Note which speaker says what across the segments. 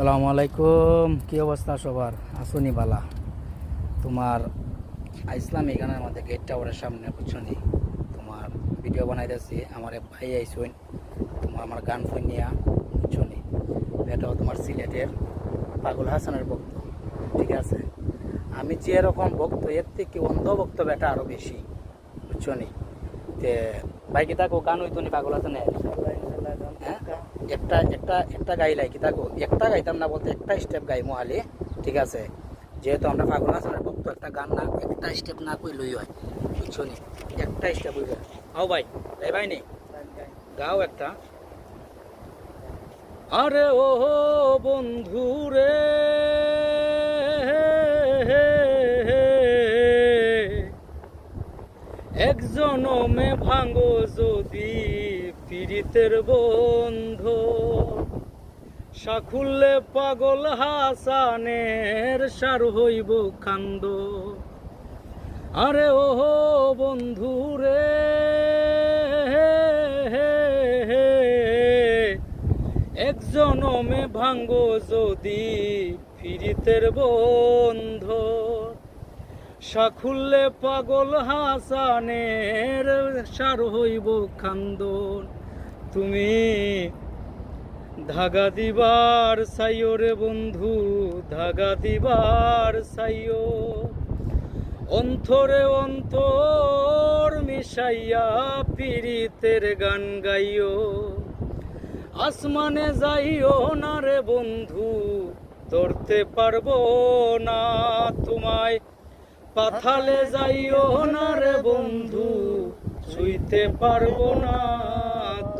Speaker 1: আসসালামু আলাইকুম। কি অবস্থা সবার? আসুনি বালা। তোমার আইসলাম এখানে আমাদের গেট টাওয়ারের সামনে, বুঝছনি? তোমার ভিডিও বানাইতেছি, আমার ভাই আইসুন, তোমার আমার গান ফোন নিয়া বুঝছনি এটাও তোমার সিলেটের পাগল হাসানের ভক্ত ঠিক আছে? আমি যে এরকম ভক্ত এর থেকে অন্ধ ভক্ত বেটা আরও বেশি, বুঝছনি? তে ভাই কি তাকো গান হইতো নি পাগল হাসানের? হ্যাঁ? একটা একটা একটা গাইলাই কি থাকো একটা গাইতাম না বলতে একটা স্টেপ গাই মোহালি, ঠিক আছে? যেহেতু আমরা ফাগুন আসনের ভক্ত, একটা গান না, একটা স্টেপ না কই লই হয়, বুঝছ নি? একটা স্টেপ হইবে। আও ভাই, এই ভাই নি, গাও একটা। আরে ও বন্ধু রে, একজনমে ভাঙ্গো যদি পীড়িতের বন্ধ সাকুল্লে পাগল হাসানের সার হইব কান্দ আরে ও বন্ধু রে একজনমে ভাঙ্গো যদি ফিরিতের বন্ধ সাকুল্লে পাগল হাসানের সার হইব খান্দন তুমি ধাগা দিবার সাইও রে বন্ধু, ধাগা দিবার সাইও। অন্তরে অন্তর মিশাইয়া পীড়িতের গান গাইও। আসমানে যাইও না রে বন্ধু, ধরতে পারব না তোমায়। পাথালে যাইও না রে বন্ধু শুইতে পারব না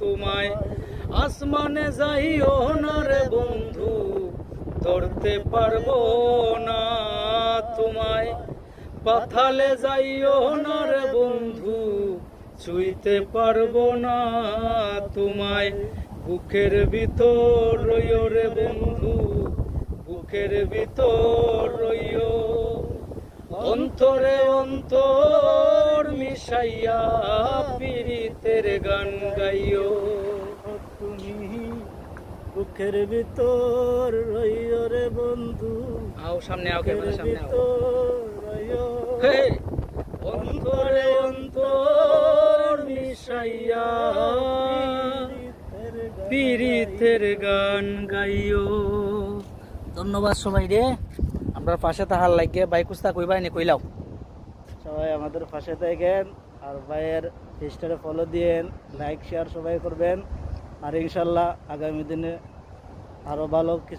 Speaker 1: তোমায়। আসমানে যাইও না রে বন্ধু, ধরতে পারব না তোমায়। পাথালে যাইও না রে বন্ধু, ছুঁইতে পারব না তোমায়। বুকের ভিতর রে বন্ধু, বুকের ভিতর রইও। অন্তরে অন্তর মিশাইয়া পীড়িতের গান গাইও।
Speaker 2: তুমি বুকের ভিতর রইও রে বন্ধু।
Speaker 1: আও সামনে আও ক্যামেরা সামনে আও।
Speaker 2: ভিতর রইও।
Speaker 1: হে অন্তরে অন্তর মিশাইয়া পীড়িতের গান গাইও। ধন্যবাদ সবাই রে আমরা পাশে তাহার লাগে বাইক কুস্তা কইবাই নি কইলাও।
Speaker 2: সবাই আমাদের পাশে থাকেন আর ভাইয়ের পেজটারে ফলো দিয়েন লাইক শেয়ার সবাই করবেন। আর ইনশাল্লাহ আগামী দিনে আরও ভালো